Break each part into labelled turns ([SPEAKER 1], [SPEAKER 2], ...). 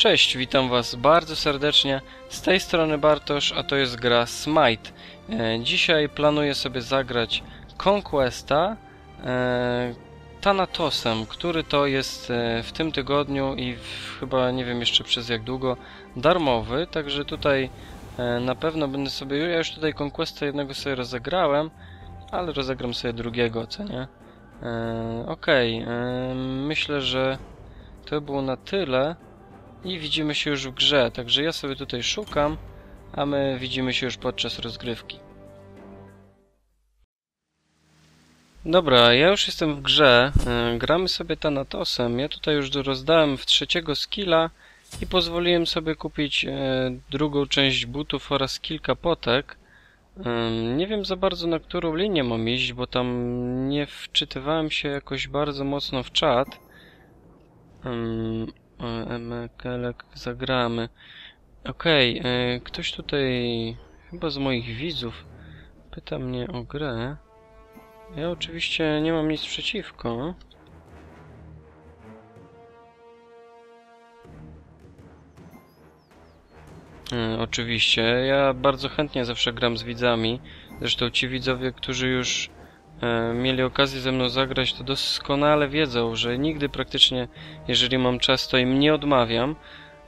[SPEAKER 1] Cześć, witam was bardzo serdecznie. Z tej strony Bartosz, a to jest gra Smite. E, dzisiaj planuję sobie zagrać Conquesta e, Thanatosem, który to jest e, w tym tygodniu i w, chyba nie wiem jeszcze przez jak długo darmowy, także tutaj e, na pewno będę sobie... Ja już tutaj Conquesta jednego sobie rozegrałem, ale rozegram sobie drugiego, co nie? E, Okej, e, myślę, że to było na tyle. I widzimy się już w grze, także ja sobie tutaj szukam, a my widzimy się już podczas rozgrywki. Dobra, ja już jestem w grze, e, gramy sobie Thanatosem, ja tutaj już rozdałem w trzeciego skilla i pozwoliłem sobie kupić e, drugą część butów oraz kilka potek. Ym, Nie wiem za bardzo na którą linię mam iść, bo tam nie wczytywałem się jakoś bardzo mocno w czat. Emekelek zagramy. Okej, e, ktoś tutaj, chyba z moich widzów, pyta mnie o grę. Ja oczywiście nie mam nic przeciwko. E, Oczywiście, ja bardzo chętnie zawsze gram z widzami. Zresztą ci widzowie, którzy już mieli okazję ze mną zagrać, to doskonale wiedzą, że nigdy praktycznie, jeżeli mam czas, to im nie odmawiam.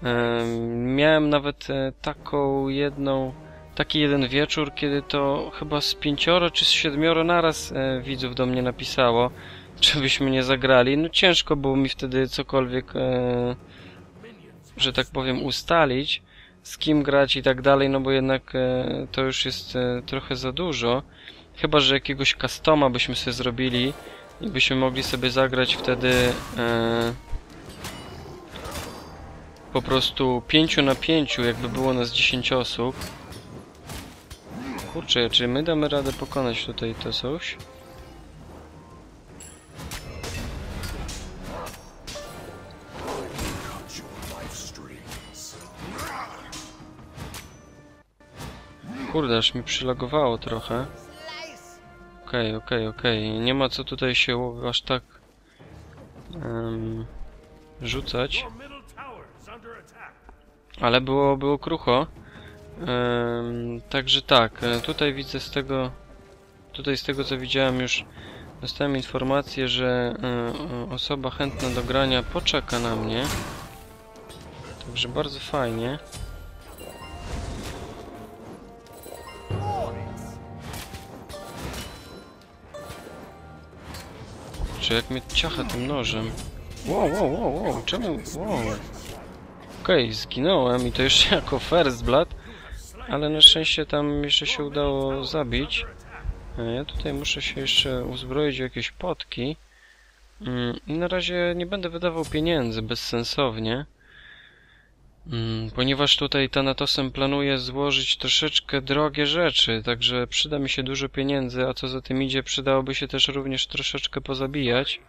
[SPEAKER 1] E, miałem nawet e, taką jedną, taki jeden wieczór, kiedy to chyba z pięcioro czy z siedmioro naraz e, widzów do mnie napisało, czy byśmy nie zagrali. No ciężko było mi wtedy cokolwiek, e, że tak powiem, ustalić z kim grać i tak dalej, no bo jednak e, to już jest e, trochę za dużo. Chyba, że jakiegoś customa byśmy sobie zrobili i byśmy mogli sobie zagrać wtedy e, po prostu 5 na 5, jakby było nas 10 osób. Kurczę, czy my damy radę pokonać tutaj to coś? Kurde, aż mi przylagowało trochę. Okej, okej, okej. Nie ma co tutaj się aż tak em, rzucać. Ale było, było krucho. Em, także tak, e, tutaj widzę z tego, tutaj z tego co widziałem już dostałem informację, że e, osoba chętna do grania poczeka na mnie. Także bardzo fajnie. Czy jak mnie ciacha tym nożem? Wow, wow, wow, wow, czemu? Wow. Okej, zginąłem i to jeszcze jako first blood, ale na szczęście tam jeszcze się udało zabić. E, Ja tutaj muszę się jeszcze uzbroić w jakieś potki. Mm, I na razie nie będę wydawał pieniędzy bezsensownie. Mm, Ponieważ tutaj Thanatosem planuję złożyć troszeczkę drogie rzeczy, także przyda mi się dużo pieniędzy, a co za tym idzie, przydałoby się też również troszeczkę pozabijać.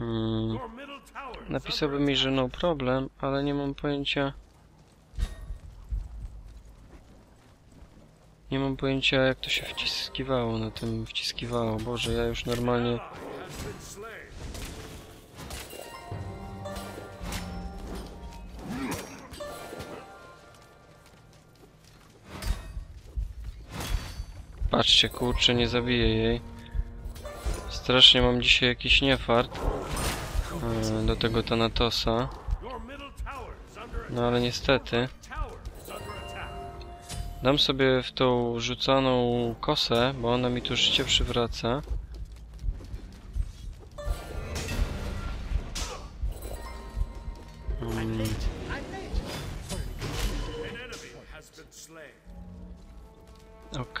[SPEAKER 1] Mm, Napisałby mi, że no problem, ale nie mam pojęcia... Nie mam pojęcia jak to się wciskiwało na tym wciskiwało. Boże, ja już normalnie... Patrzcie, kurczę, nie zabiję jej. Strasznie mam dzisiaj jakiś niefart e, do tego Thanatosa. No ale niestety. Dam sobie w tą rzucaną kosę, bo ona mi tu życie przywraca.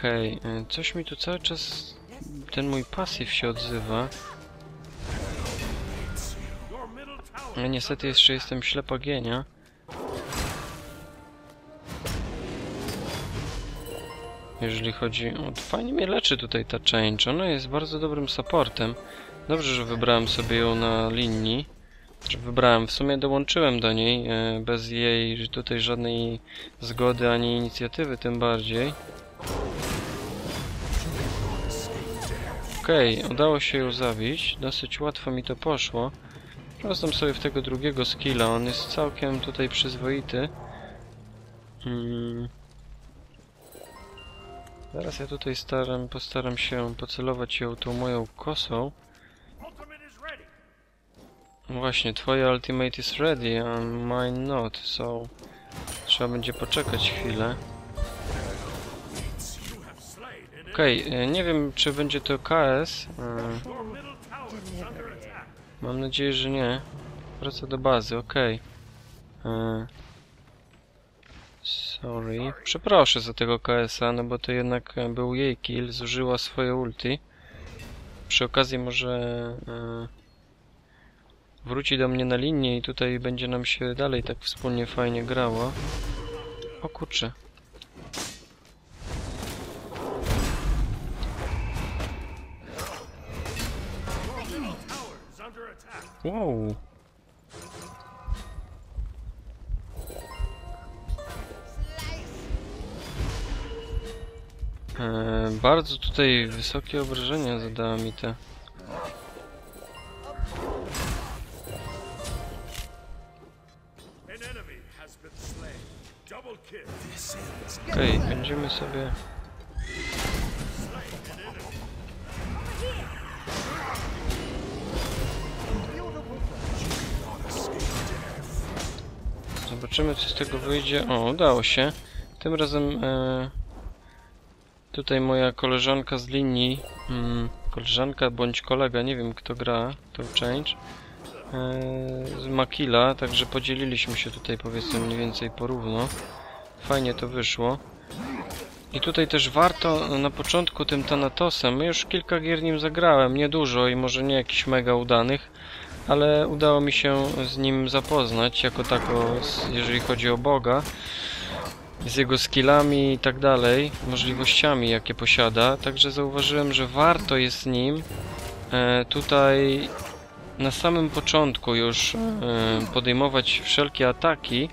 [SPEAKER 1] Okej, y, coś mi tu cały czas ten mój pasyw się odzywa. Ja niestety jeszcze jestem ślepogienia. Jeżeli chodzi o... Fajnie mnie leczy tutaj ta change. Ona jest bardzo dobrym supportem. Dobrze, że wybrałem sobie ją na linii. Że wybrałem, w sumie dołączyłem do niej, e, bez jej tutaj żadnej zgody ani inicjatywy tym bardziej. Okej, udało się ją zabić. Dosyć łatwo mi to poszło. Rozdam sobie w tego drugiego skilla, on jest całkiem tutaj przyzwoity. Hmm. Ja tutaj staram, postaram się pocelować ją tą moją kosą. Właśnie, twoje ultimate is ready, a mine not, so... Trzeba będzie poczekać chwilę. Okej, e, nie wiem czy będzie to KS. e. Mam nadzieję, że nie. Wraca do bazy, okej. E, Sorry. Przeproszę za tego KS-a, no bo to jednak był jej kill, zużyła swoje ulti. Przy okazji może wróci do mnie na linię i tutaj będzie nam się dalej tak wspólnie fajnie grało. O kurczę. Wow. E, bardzo tutaj wysokie obrażenia zadała mi te. Okej, będziemy sobie. Zobaczymy co z tego wyjdzie. O, udało się. Tym razem e, tutaj moja koleżanka z linii, mm, koleżanka bądź kolega, nie wiem kto gra, to change, e, z Makila, także podzieliliśmy się tutaj powiedzmy mniej więcej porówno. Fajnie to wyszło. I tutaj też warto na początku tym Thanatosem, już kilka gier nim zagrałem, niedużo i może nie jakichś mega udanych, ale udało mi się z nim zapoznać jako tako, jeżeli chodzi o Boga, z jego skillami i tak dalej, możliwościami jakie posiada, także zauważyłem, że warto jest nim e, tutaj na samym początku już e, podejmować wszelkie ataki,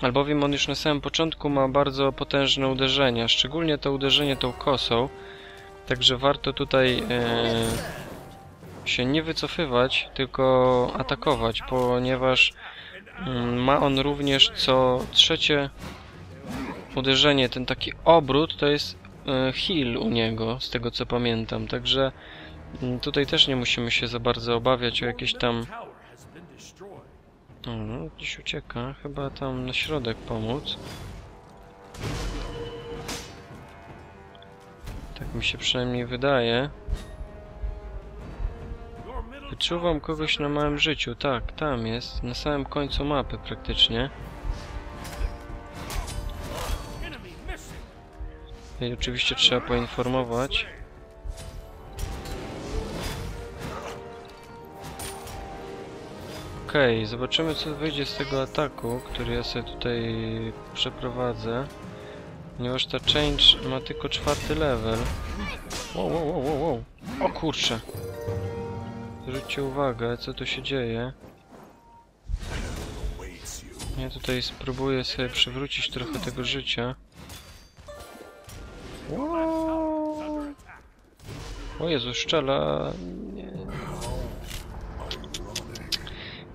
[SPEAKER 1] albowiem on już na samym początku ma bardzo potężne uderzenia, szczególnie to uderzenie tą kosą, także warto tutaj e, się nie wycofywać, tylko atakować, ponieważ mm, ma on również co trzecie uderzenie, ten taki obrót to jest e, heal u niego, z tego co pamiętam, także mm, tutaj też nie musimy się za bardzo obawiać o jakieś tam... O, no, gdzieś ucieka, chyba tam na środek pomóc. Tak mi się przynajmniej wydaje. Wyczuwam kogoś na małym życiu, tak, tam jest, na samym końcu mapy praktycznie. I oczywiście trzeba poinformować. Okej, zobaczymy co wyjdzie z tego ataku, który ja sobie tutaj przeprowadzę. Ponieważ ta change ma tylko czwarty level. Wow, wow, wow, wow, wow. O kurczę. Zwróćcie uwagę, co tu się dzieje. Ja tutaj spróbuję sobie przywrócić trochę tego życia. O Jezu, szczela. Nie.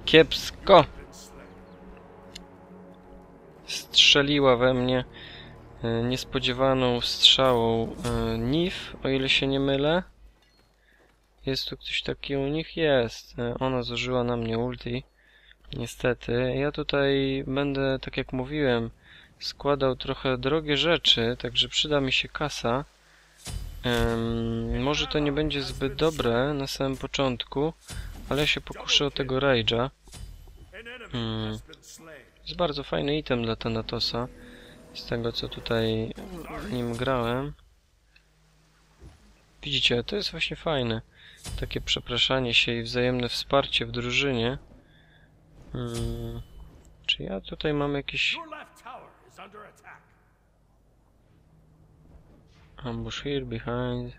[SPEAKER 1] Kiepsko. Strzeliła we mnie e, niespodziewaną strzałą e, Nif, o ile się nie mylę. Jest tu ktoś taki u nich? Jest. E, Ona zużyła na mnie ulti. Niestety. Ja tutaj będę, tak jak mówiłem, składał trochę drogie rzeczy, także przyda mi się kasa. Em, może to nie będzie zbyt dobre na samym początku, ale ja się pokuszę o tego Rage'a.
[SPEAKER 2] Slain.
[SPEAKER 1] Jest bardzo fajny item dla Thanatosa, z tego co tutaj nim grałem. Widzicie, to jest właśnie fajne. Takie przepraszanie się i wzajemne wsparcie w drużynie. Hmm. Czy ja tutaj mam jakiś ambush here behind?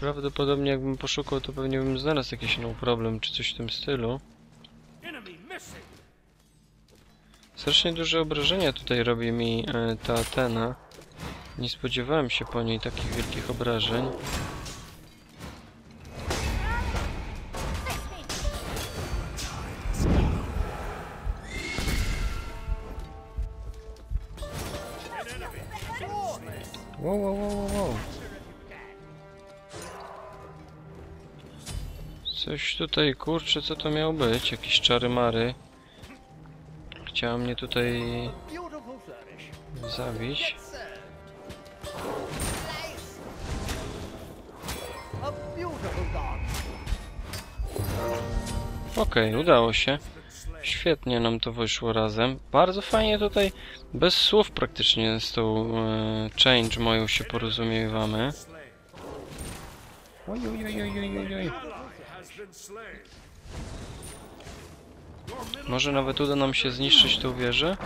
[SPEAKER 1] Prawdopodobnie jakbym poszukał, to pewnie bym znalazł jakiś no problem czy coś w tym stylu. Strasznie duże obrażenia tutaj robi mi e, ta Atena. Nie spodziewałem się po niej takich wielkich obrażeń. Wow, wow, wow, wow, Coś tutaj, kurczę, co to miało być? Jakieś czary mary. Chciała mnie tutaj zabić. Okej, udało się. Świetnie nam to wyszło razem. Bardzo fajnie tutaj, bez słów praktycznie z tą e, change moją się porozumiewamy. Oj, oj, oj, oj, oj, oj, Może nawet uda nam się zniszczyć tą wieżę?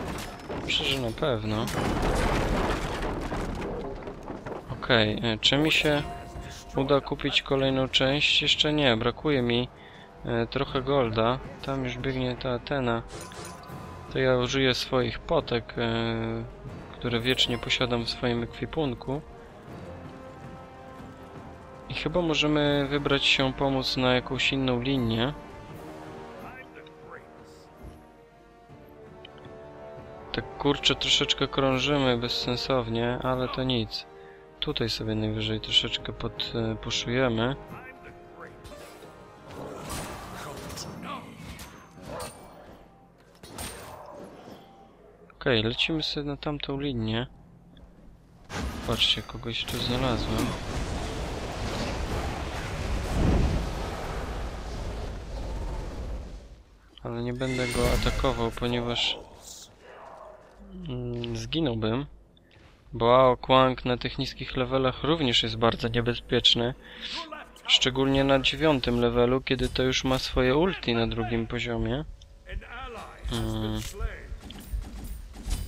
[SPEAKER 1] Myślę, że na pewno. Okej, e, czy mi się uda kupić kolejną część? Jeszcze nie, brakuje mi e, trochę golda. Tam już biegnie ta Atena. To ja użyję swoich potek, e, które wiecznie posiadam w swoim ekwipunku. I chyba możemy wybrać się pomóc na jakąś inną linię. Tak kurczę troszeczkę krążymy bezsensownie, ale to nic. Tutaj sobie najwyżej troszeczkę podpuszujemy.
[SPEAKER 2] Greatest.
[SPEAKER 1] Okej, lecimy sobie na tamtą linię. Patrzcie, kogoś tu znalazłem. Ale nie będę go atakował, ponieważ mm, zginąłbym. Bo Ao Kwang na tych niskich levelach również jest bardzo niebezpieczny. Szczególnie na dziewiątym levelu, kiedy to już ma swoje ulti na drugim poziomie. Hmm.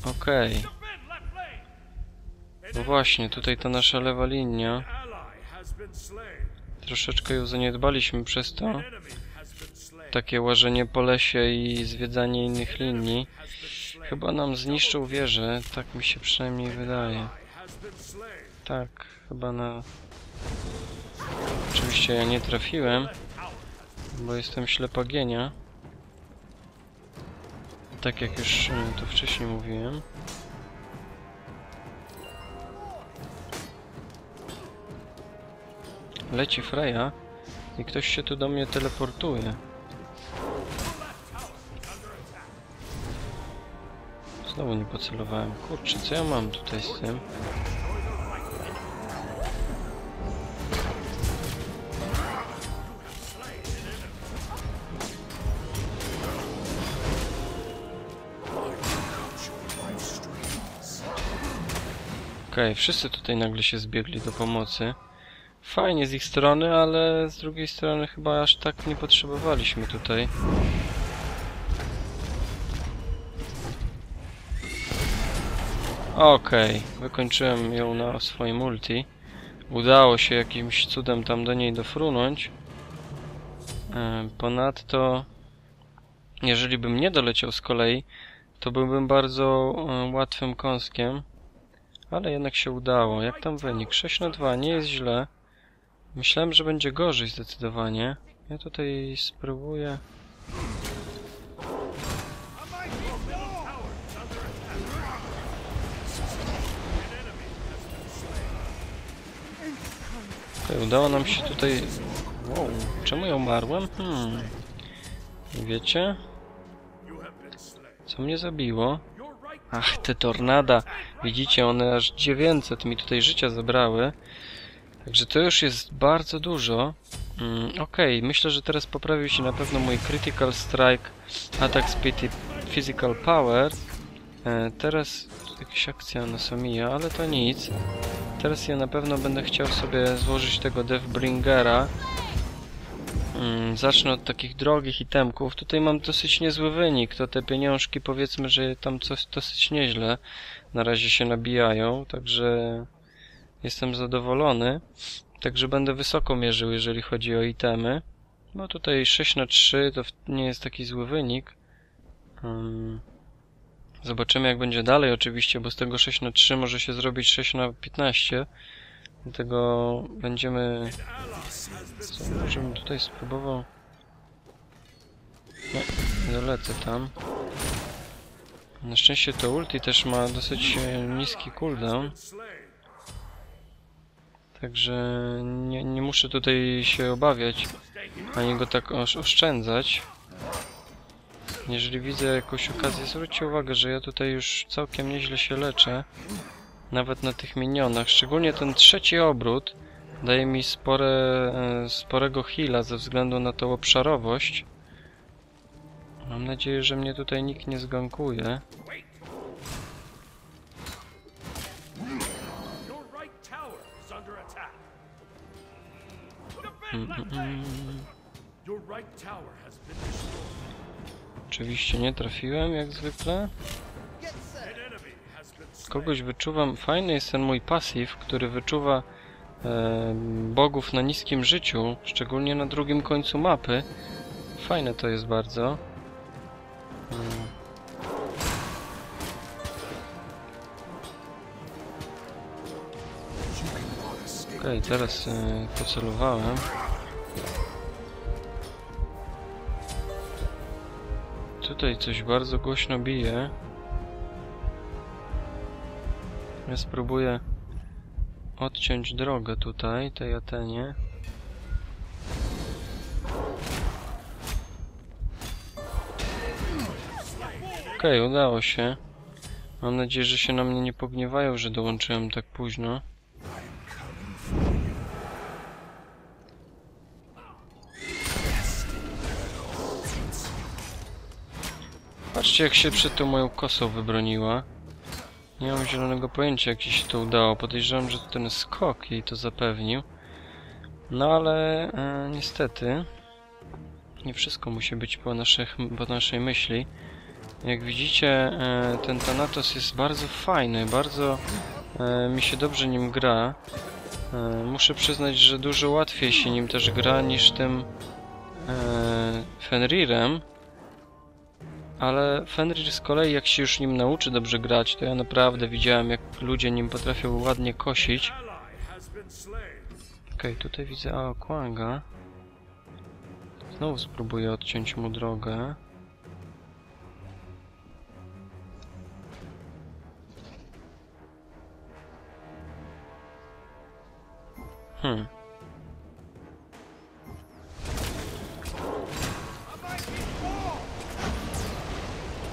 [SPEAKER 1] Okej.
[SPEAKER 2] An
[SPEAKER 1] No właśnie, tutaj ta nasza lewa linia. Troszeczkę ją zaniedbaliśmy przez to. Takie łażenie po lesie i zwiedzanie innych linii. Chyba nam zniszczył wieżę, tak mi się przynajmniej wydaje. Tak, chyba na... Oczywiście ja nie trafiłem, bo jestem ślepagienia. Tak jak już e, to wcześniej mówiłem. Leci Freya i ktoś się tu do mnie teleportuje. Znowu nie pocelowałem. Kurczę, co ja mam tutaj z tym? Okej, wszyscy tutaj nagle się zbiegli do pomocy. Fajnie z ich strony, ale z drugiej strony chyba aż tak nie potrzebowaliśmy tutaj. Okej, wykończyłem ją na swoim ulti. Udało się jakimś cudem tam do niej dofrunąć. E, Ponadto, jeżeli bym nie doleciał z kolei, to byłbym bardzo e, łatwym kąskiem. Ale jednak się udało. Jak tam wynik? 6 na 2, nie jest źle. Myślałem, że będzie gorzej zdecydowanie. Ja tutaj spróbuję. Udało nam się tutaj... Wow, czemu ja umarłem? Hmm. Wiecie? Co mnie zabiło? Ach, te tornada. Widzicie, one aż 900 mi tutaj życia zabrały. Także to już jest bardzo dużo. Mm, Okej, myślę, że teraz poprawił się na pewno mój Critical Strike, Attack Speed i Physical Power. E, teraz jakaś akcja na Samija, ale to nic. Teraz ja na pewno będę chciał sobie złożyć tego Deathbringera. Mm, zacznę od takich drogich itemków. Tutaj mam dosyć niezły wynik. To te pieniążki powiedzmy, że tam coś dosyć nieźle na razie się nabijają, także jestem zadowolony. Także będę wysoko mierzył, jeżeli chodzi o itemy. No tutaj 6 na 3 to nie jest taki zły wynik. Mm, Zobaczymy jak będzie dalej oczywiście, bo z tego 6 na 3 może się zrobić 6 na 15. Dlatego będziemy... Co, tutaj spróbował... No, dolecę tam. Na szczęście to ulti też ma dosyć e, niski cooldown. Także nie, nie muszę tutaj się obawiać, ani go tak osz oszczędzać. Jeżeli widzę jakąś okazję, zwróćcie uwagę, że ja tutaj już całkiem nieźle się leczę. Nawet na tych minionach. Szczególnie ten trzeci obrót daje mi spore, e, sporego heala ze względu na tą obszarowość. Mam nadzieję, że mnie tutaj nikt nie zgankuje. Mm, mm, Oczywiście nie trafiłem, jak zwykle. Kogoś wyczuwam. Fajny jest ten mój pasyw, który wyczuwa e, bogów na niskim życiu, szczególnie na drugim końcu mapy. Fajne to jest bardzo. Mm. Okej, teraz e, pocelowałem. Tutaj coś bardzo głośno bije. Ja spróbuję odciąć drogę tutaj, tej Atenie. Okej, udało się. Mam nadzieję, że się na mnie nie pogniewają, że dołączyłem tak późno. Patrzcie jak się przed tą moją kosą wybroniła. Nie mam zielonego pojęcia jak się to udało. Podejrzewam, że ten skok jej to zapewnił. No ale e, niestety nie wszystko musi być po, naszych, po naszej myśli. Jak widzicie e, ten Thanatos jest bardzo fajny, bardzo e, mi się dobrze nim gra. E, muszę przyznać, że dużo łatwiej się nim też gra niż tym e, Fenrirem. Ale Fenrir z kolei, jak się już nim nauczy dobrze grać, to ja naprawdę widziałem, jak ludzie nim potrafią ładnie kosić. Okej, tutaj widzę Aokwanga. Znowu spróbuję odciąć mu drogę. Hmm.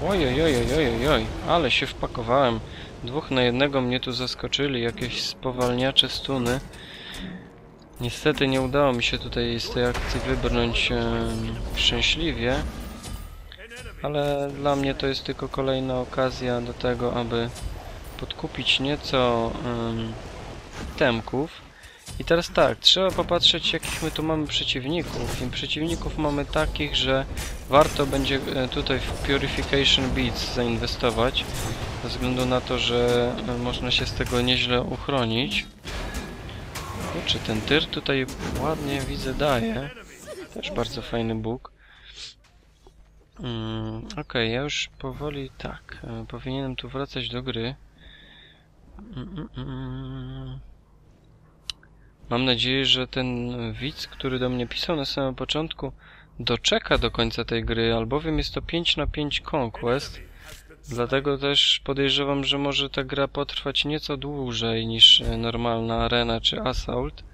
[SPEAKER 1] Ojojojojojoj, ale się wpakowałem. Dwóch na jednego mnie tu zaskoczyli, jakieś spowalniacze stuny. Niestety nie udało mi się tutaj z tej akcji wybrnąć em, szczęśliwie, ale dla mnie to jest tylko kolejna okazja do tego, aby podkupić nieco em, temków. I teraz tak, trzeba popatrzeć jakich my tu mamy przeciwników. I przeciwników mamy takich, że warto będzie e, tutaj w Purification Beats zainwestować, ze względu na to, że e, można się z tego nieźle uchronić. Kurczę, ten tyr tutaj ładnie widzę daje. Też bardzo fajny bóg. Mm, Okej, ja już powoli tak. e, Powinienem tu wracać do gry. Mm, mm, mm. Mam nadzieję, że ten widz, który do mnie pisał na samym początku, doczeka do końca tej gry, albowiem jest to 5 na 5 Conquest. Dlatego też podejrzewam, że może ta gra potrwać nieco dłużej niż e, normalna arena czy assault.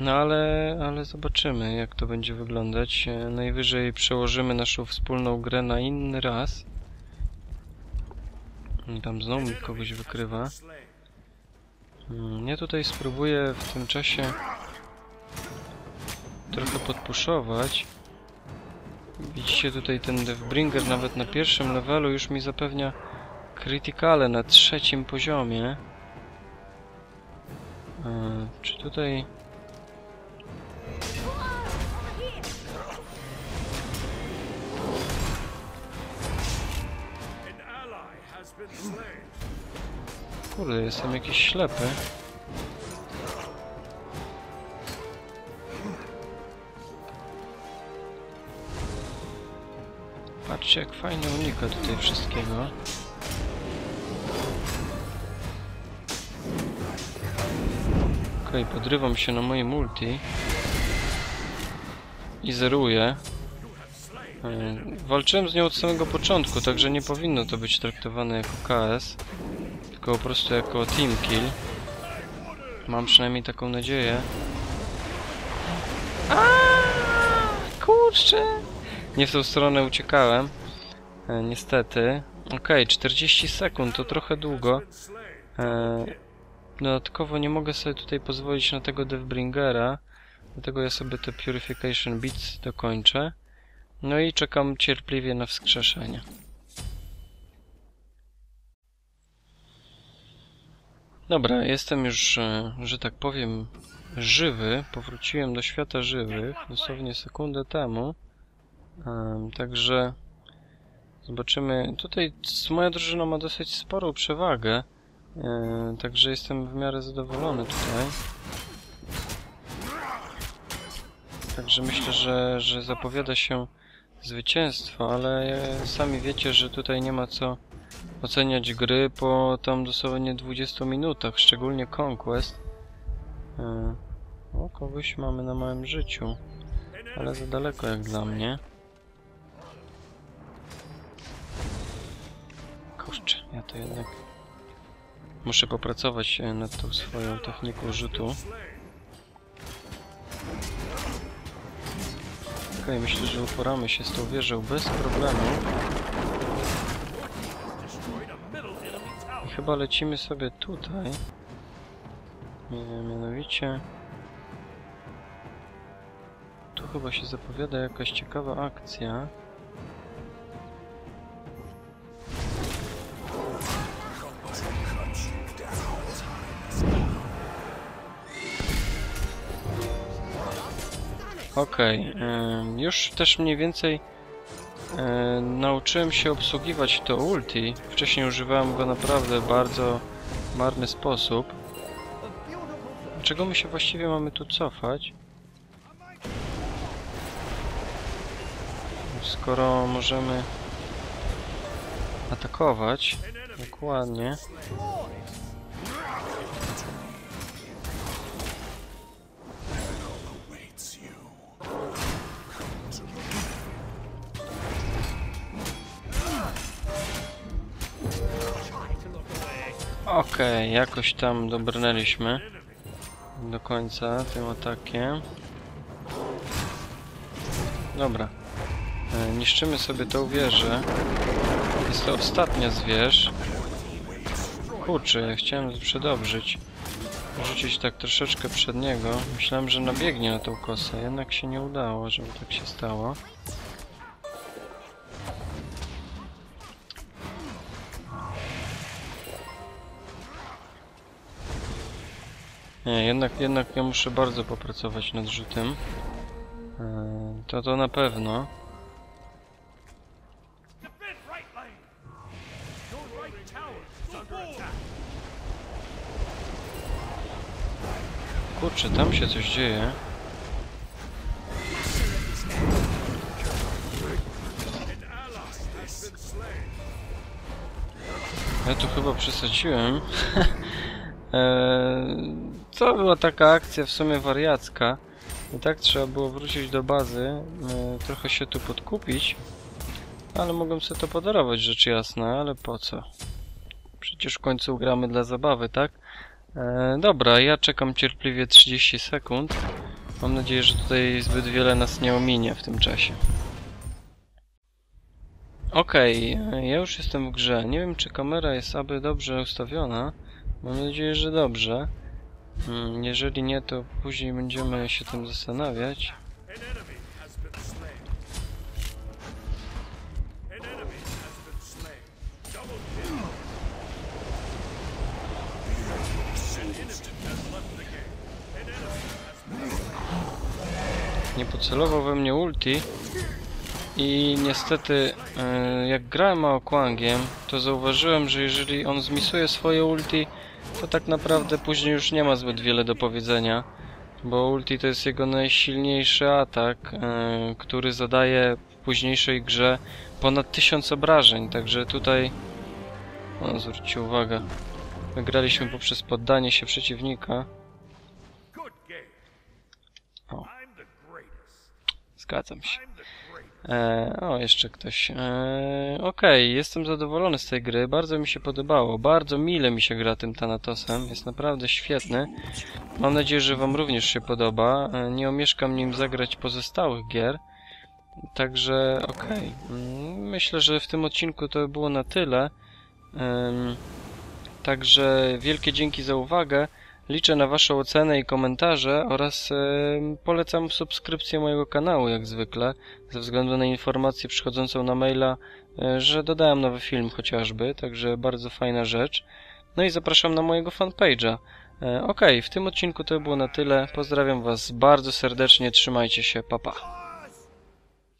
[SPEAKER 1] No ale, ale zobaczymy jak to będzie wyglądać. E, Najwyżej przełożymy naszą wspólną grę na inny raz. Tam znowu kogoś wykrywa. Mm, Ja tutaj spróbuję w tym czasie trochę podpuszować. Widzicie tutaj ten Deathbringer nawet na pierwszym levelu już mi zapewnia krytykale na trzecim poziomie. E, czy tutaj... Kurde, jestem jakiś ślepy. Patrzcie jak fajnie unika tutaj wszystkiego. Okej, podrywam się na moje multi. I zeruję. E, Walczyłem z nią od samego początku, także nie powinno to być traktowane jako KS tylko po prostu jako team kill. Mam przynajmniej taką nadzieję. Aaaa! kurczę! Nie w tą stronę uciekałem. E, niestety. Okej, 40 sekund to trochę długo. E, dodatkowo nie mogę sobie tutaj pozwolić na tego Deathbringera. Dlatego ja sobie te Purification Beats dokończę. No i czekam cierpliwie na wskrzeszenie. Dobra, jestem już, e, że tak powiem, żywy. Powróciłem do świata żywych dosłownie sekundę temu. Em, Także zobaczymy. Tutaj moja drużyna ma dosyć sporą przewagę. e, Także jestem w miarę zadowolony tutaj. Także myślę, że, że zapowiada się zwycięstwo, ale sami wiecie, że tutaj nie ma co oceniać gry po tam dosłownie 20 minutach, szczególnie Conquest. E, O, kogoś mamy na małym życiu, ale za daleko jak dla mnie. Kurczę, ja to jednak muszę popracować e, nad tą swoją techniką rzutu. Okej, myślę, że uporamy się z tą wieżą bez problemu. Chyba lecimy sobie tutaj. Mianowicie... Tu chyba się zapowiada jakaś ciekawa akcja. Okej, em, już też mniej więcej e, nauczyłem się obsługiwać to ulti. Wcześniej używałem go naprawdę bardzo marny sposób.
[SPEAKER 3] A beautiful service.
[SPEAKER 1] Czego my się właściwie mamy tu cofać? Skoro możemy atakować dokładnie. Okej, jakoś tam dobrnęliśmy do końca tym atakiem. Dobra. E, niszczymy sobie tą wieżę. Jest to ostatnia z wież. Kurczę, chciałem przedobrzyć. Rzucić tak troszeczkę przed niego. Myślałem, że nabiegnie na tą kosę, jednak się nie udało, żeby tak się stało. Nie, jednak, jednak ja muszę bardzo popracować nad rzutem. Eee, To to na pewno. Kurczę, tam się coś dzieje. Ja tu chyba przesadziłem. Eee, To była taka akcja w sumie wariacka. I tak trzeba było wrócić do bazy, eee, trochę się tu podkupić. Ale mogłem sobie to podarować, rzecz jasna, ale po co? Przecież w końcu gramy dla zabawy, tak? Eee, dobra, ja czekam cierpliwie 30 sekund. Mam nadzieję, że tutaj zbyt wiele nas nie ominie w tym czasie. Okej, e, ja już jestem w grze. Nie wiem, czy kamera jest aby dobrze ustawiona. Mam nadzieję, że dobrze. Mm, Jeżeli nie, to później będziemy się tym zastanawiać. Nie pocelował we mnie ulti. I niestety, e, jak grałem Maokwangiem, to zauważyłem, że jeżeli on zmisuje swoje ulti, to tak naprawdę później już nie ma zbyt wiele do powiedzenia. Bo ulti to jest jego najsilniejszy atak, e, który zadaje w późniejszej grze ponad 1000 obrażeń, także tutaj... O, zwróćcie uwagę. Wygraliśmy poprzez poddanie się przeciwnika.
[SPEAKER 2] good
[SPEAKER 1] Zgadzam się. E, o, jeszcze ktoś. E, Okej, jestem zadowolony z tej gry. Bardzo mi się podobało. Bardzo mile mi się gra tym Thanatosem. Jest naprawdę świetny. Mam nadzieję, że Wam również się podoba. E, nie omieszkam nim zagrać pozostałych gier. Także okej. Mm, Myślę, że w tym odcinku to było na tyle. Także wielkie dzięki za uwagę. Liczę na Waszą ocenę i komentarze oraz em, polecam subskrypcję mojego kanału jak zwykle, ze względu na informację przychodzącą na maila, e, że dodałem nowy film chociażby, także bardzo fajna rzecz. No i zapraszam na mojego fanpage'a. E, Okej, w tym odcinku to było na tyle. Pozdrawiam Was bardzo serdecznie, trzymajcie się, papa. Pa.